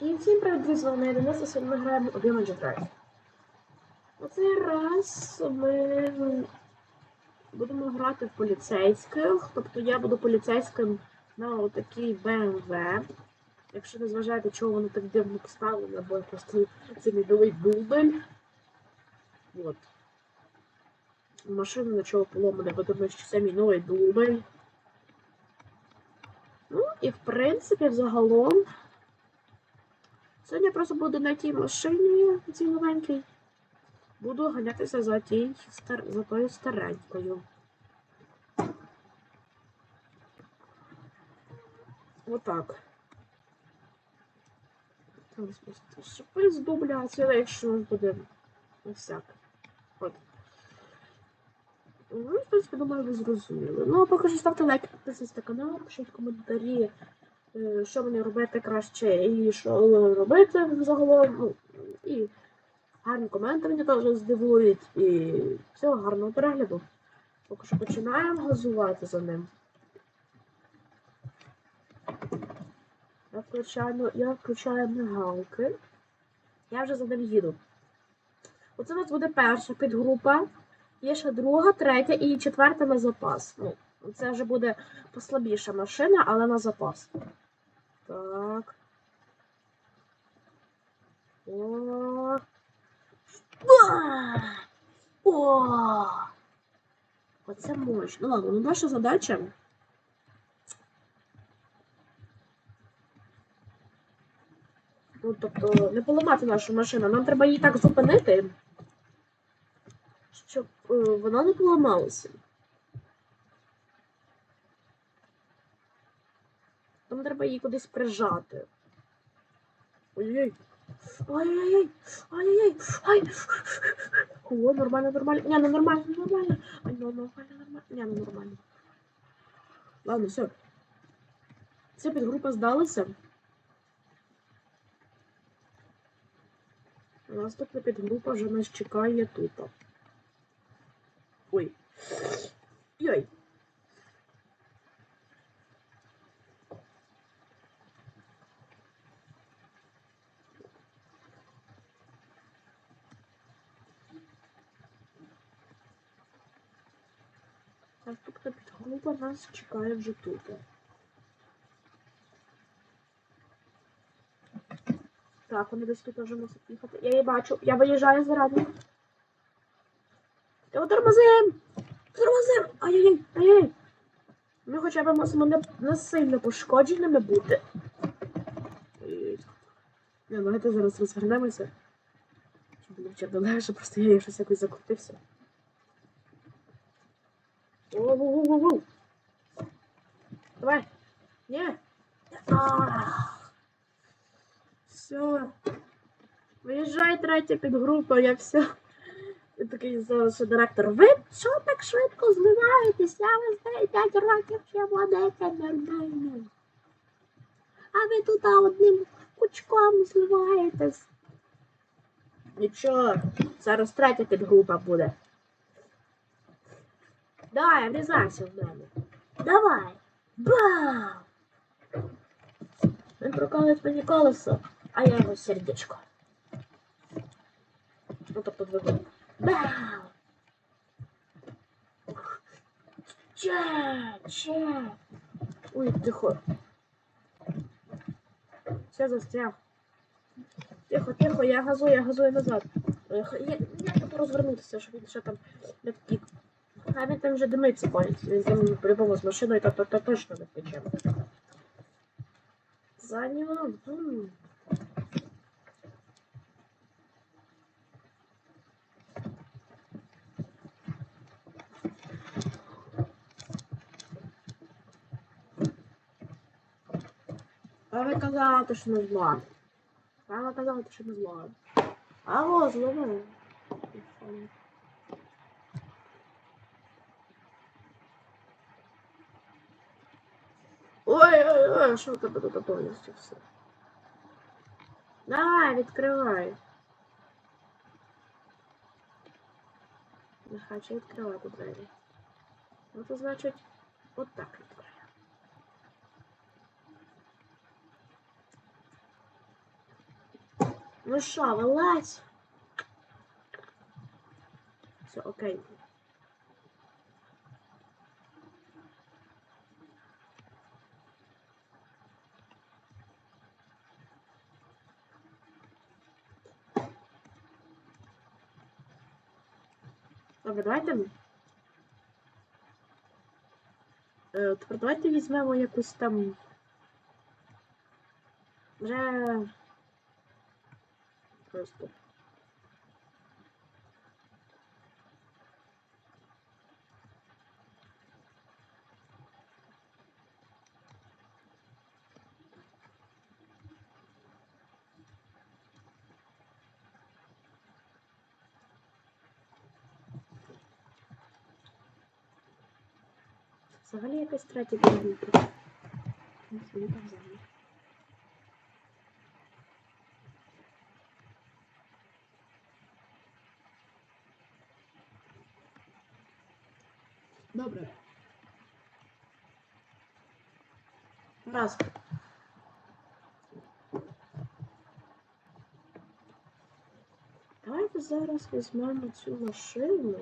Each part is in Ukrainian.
І всім привіт, з вами Денис, і сьогодні ми граємо у Damage Drive. Оцей раз ми будемо грати в поліцейських, тобто я буду поліцейським на отакій BMW. Якщо не зважаєте, чого воно так дивно поставлено, бо просто це мій новий дубль. От. Машина нічого поломана, бо тому що це мій новий дубль. Ну, і в принципі, взагалом. Сьогодні я просто буду на тій машині, ціновенькій. Буду ганятися за тій за тою старенькою. Отак. Там шипи дубля, якщо буде всяк. От. Ну, в принципі, думаю, ви зрозуміли. Ну, а поки що ставте лайк, підписуйтесь на канал, пишіть коментарі що мені робити краще і що робити взагалом. Ну, і гарні коменти мені теж здивують. І всього гарного перегляду. Поки що починаємо газувати за ним. Я включаю, я включаю мигалки. Я вже за ним їду. Оце у нас буде перша підгрупа. Є ще друга, третя і четверта на запас. Ну, це вже буде послабіша машина, але на запас. Так. О. О! Оце мощно. Ну ладно, ну наша задача. Ну, тобто, не поламати нашу машину. Нам треба її так зупинити, щоб е, вона не поламалася. Нам треба її кудись прижати. Ой-ой-ой. Ой-ой-ой. Ой-ой-ой. О, нормально, нормально. Не, ну нормально, нормально. Ай, ну нормально, нормально. Не, ну нормально. Ладно, все. Ця підгрупа здалася. Наступна підгрупа вже нас чекає тут. Ой. Йой. Підгрупа нас чекає вже тут. Так, вони десь тут вже мусять їхати. Я її бачу. Я виїжджаю заради. Його тормозим! Тормозим! Ай-яй-яй! Ай-яй! Ми хоча б мусимо не, не сильно пошкодженими бути. Не, давайте зараз розвернемося. Щоб було вчебно легше, просто я щось якось закрутився. Воу-воу-воу-воу. Давай. Не. Все. Виїжджай третя підгрупа, я все. І такий зараз директор. Ви що так швидко зливаєтесь? Я вас знаю 5 років ще молодеця нормально. А ви тут одним кучком зливаєтесь. Нічого, зараз третя підгрупа буде. Давай, врізайся в мене. Давай. Бам! Він прокалить мені колесо, а я його сердечко. Ну, тобто двигун. Бам! Че, че. Ой, тихо. Все застряг. Тихо, тихо, я газую, я газую назад. Е, х- Я, я треба розвернутися, щоб він ще там не втік. А він там вже димиться палець. Він там по-любому з машиною то, то, то точно не втече. За. А ви казали, що не. А ви казали, що не зла. А во, Ой-ой-ой, що в тебе тут повністю все? Давай, відкривай. Не хочу відкривати двері. Ну то значить, от так відкриваю. Ну що, вилазь? Все, окей. Давайте. Е, тепер давайте візьмемо якусь там. Вже. Просто. Взагалі якась третя взагалі. Добре. Раз. Давайте зараз візьмемо цю машину.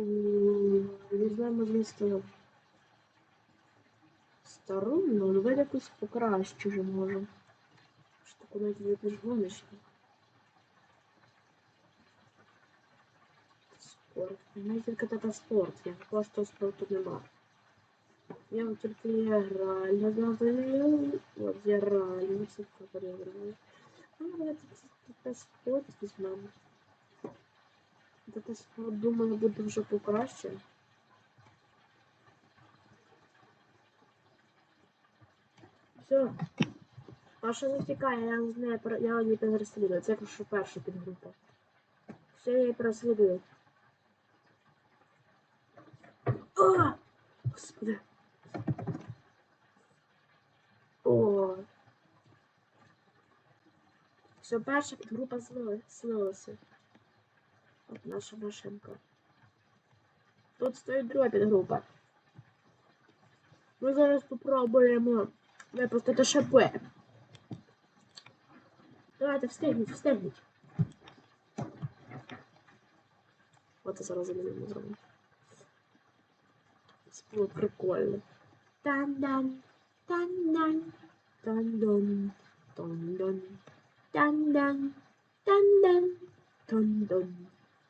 І Візьмемо звісно стару, ну давай якусь покращу вже може. Що навіть видиш гоночну. Спорт. У мене тільки така спорт, я просто спорту нема. Я вот тільки я реально говорю. От я реально все переграю. Ну, давайте така спорт візьмемо. Така спорт, думаю, буде вже покраще. Все. Паша не тікає, я з нею пер- я її переслідую. Це якщо перша підгрупа. Все, я її переслідую. А! Господи. О. Все, перша підгрупа злилася. От наша машинка. Тут стоїть друга підгрупа. Ми зараз попробуємо випустити шипи. Давайте встигніть, встигніть. От це зараз замінимо зробимо. Це було прикольно. Тан-дан, тан-дан, тан-дан, тан-дан, тан-дан, тан-дан, тан-дан,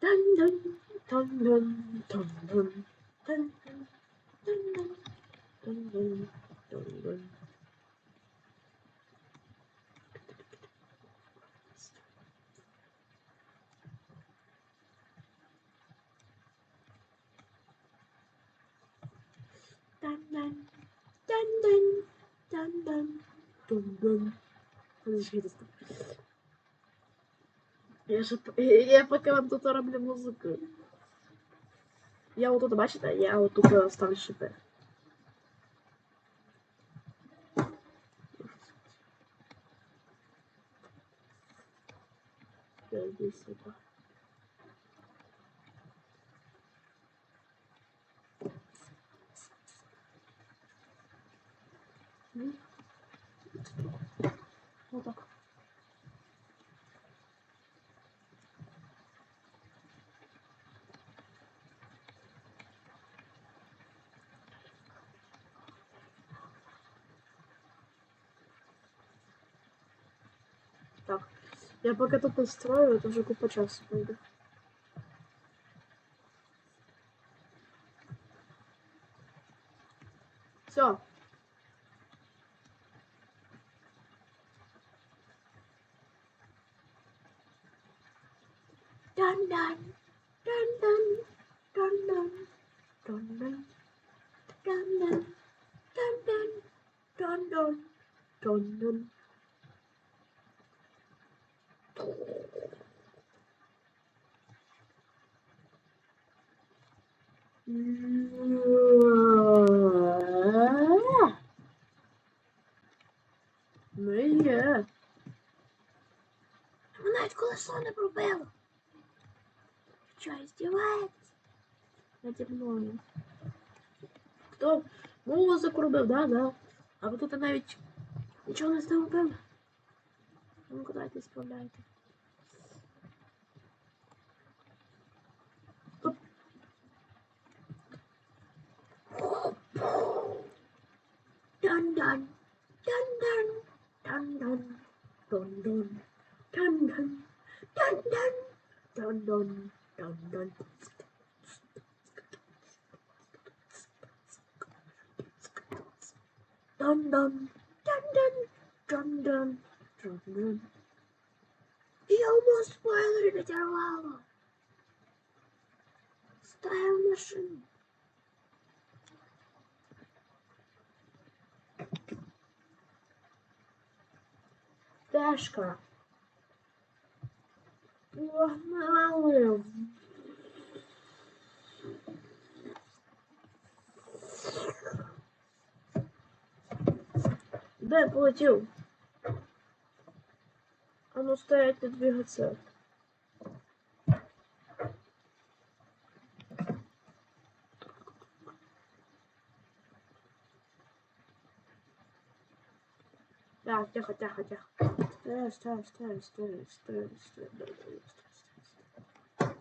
tân tân tân tân tân tân tân tân tân tân tân tân tân tân tan tan tan tan tan tan tan tan tan tan tan tan tan tan я поки вам тут роблю музику. Я отут, бачите, я отут ставлю шипи. Я йду сюди. Я пока тут настрою, это уже купа часа пойду. Все. Дан-дан. Що, здівається? Наді мною. Хто музик робив, да, да. А ви тут навіть нічого не зробили. Ну, куди справляйте. Оп. Дун-дун, дун-дун, дун-дун, дун-дун, дун-дун, дун-дун, дун-дун, дун-дун. Dun dun dun dun dun dun dun dun. Я almost spoiled it intervalo. Ставим машину. Дашка. Погнали. Де полетів? А ну стоять, не двигаться. Так, тихо, тихо, тихо. Стой, стой, стой, стой, стой, стой, стой, стой, стой.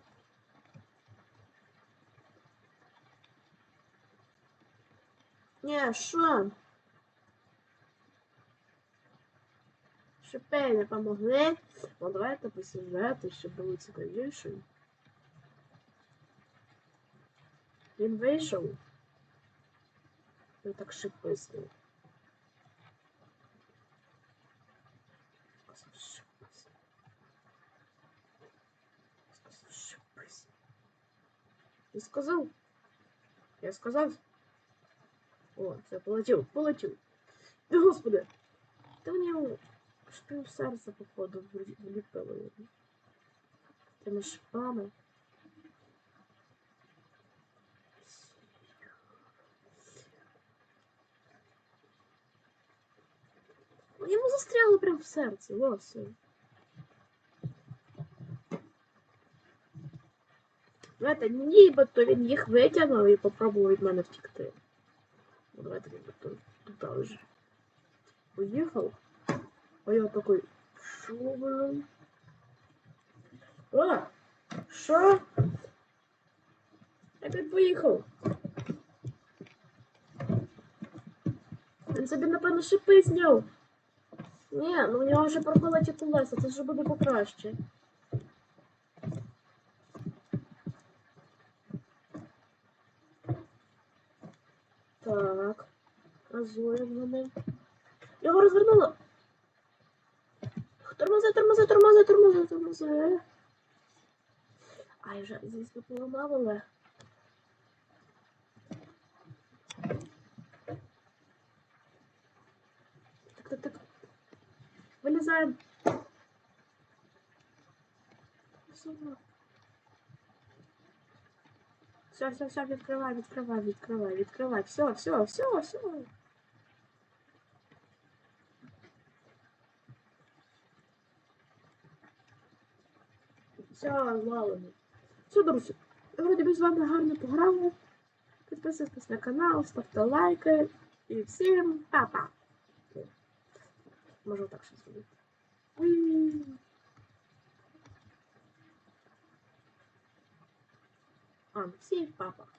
Не, що? Шипи не помогли. Ну давайте посюжети, щоб було цікавіше. Він вийшов. Він так шиписнув. Сказав шиписнув. Сказав шиписнув. Ти сказав? Я сказав? О, все, полетів, полетів. Та, Господи! В нього шпів серце, походу, влі- вліпило його. Тими шипами. Ну, Йому застряли прямо в серці, во все. Знаєте, нібито він їх витягнув і попробував від мене втікти. Ну, давайте нібито туди вже. Уїхав. А я такой, що, блин? А, що? Опять поїхав. Він собі, напевно, шипи зняв. Ні, ну у нього вже пробила ті колеса, це вже буде покраще. Так. Разуємо вони. Його розвернуло. Тормози, тормози, тормози, тормози, тормози. Ай, вже, звісно, поламав, але. Так, так, так. Вилізаємо. Все, все, все, відкривай, відкривай, відкривай, відкривай. Все, все, все, все. Все, валено. Все, друзі. Вроді би з вами гарно пограли. Підписуйтесь на канал, ставте лайки. І всім па-па. Можу так ще зробити. Уі. А, ну всім папа.